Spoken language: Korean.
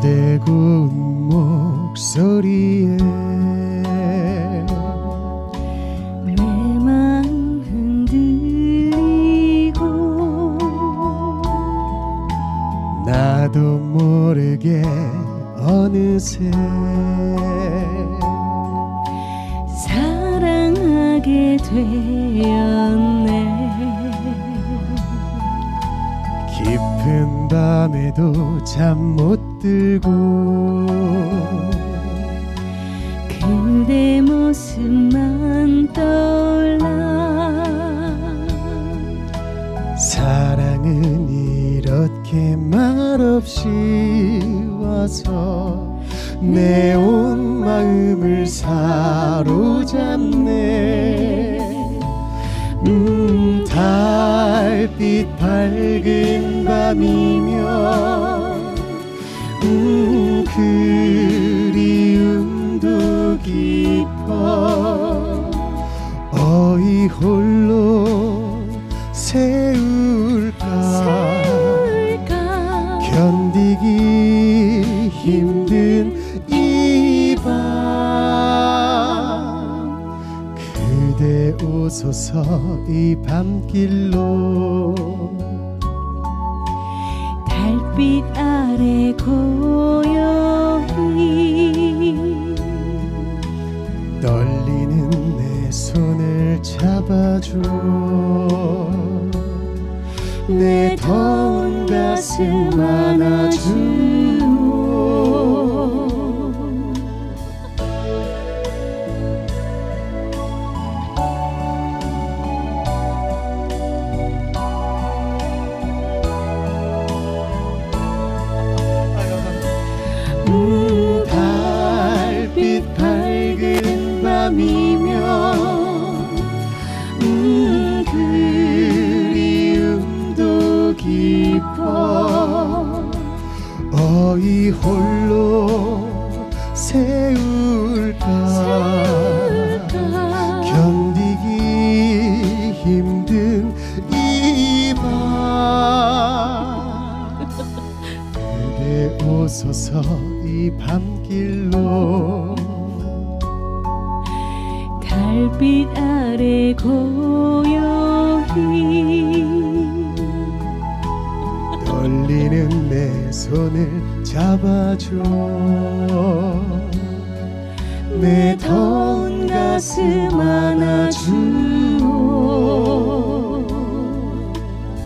그대 고운 목소리에 내 마음 흔들리고 나도 모르게 어느새 사랑하게 되었네. 깊은 밤에도 잠 못 들고 그대 모습만 떠올라 사랑은 이렇게 말없이 와서 내 온 마음을 사로잡네. 음 달빛 밝은 밤이면 음 그리움도 깊어 어이 홀로 세울까? 세울까? 견디기 힘든 이 밤. 그대 오소서 이 밤길로 달빛 아래 고요히 떨리는 내 손을 잡아줘. 내 더운 가슴 안아주 어이 홀로 세울까? 세울까? 견디기 힘든 이 밤. 그대 오소서 이 밤길로. 달빛 아래 고 잡아줘. 내 더운 가슴 안아주오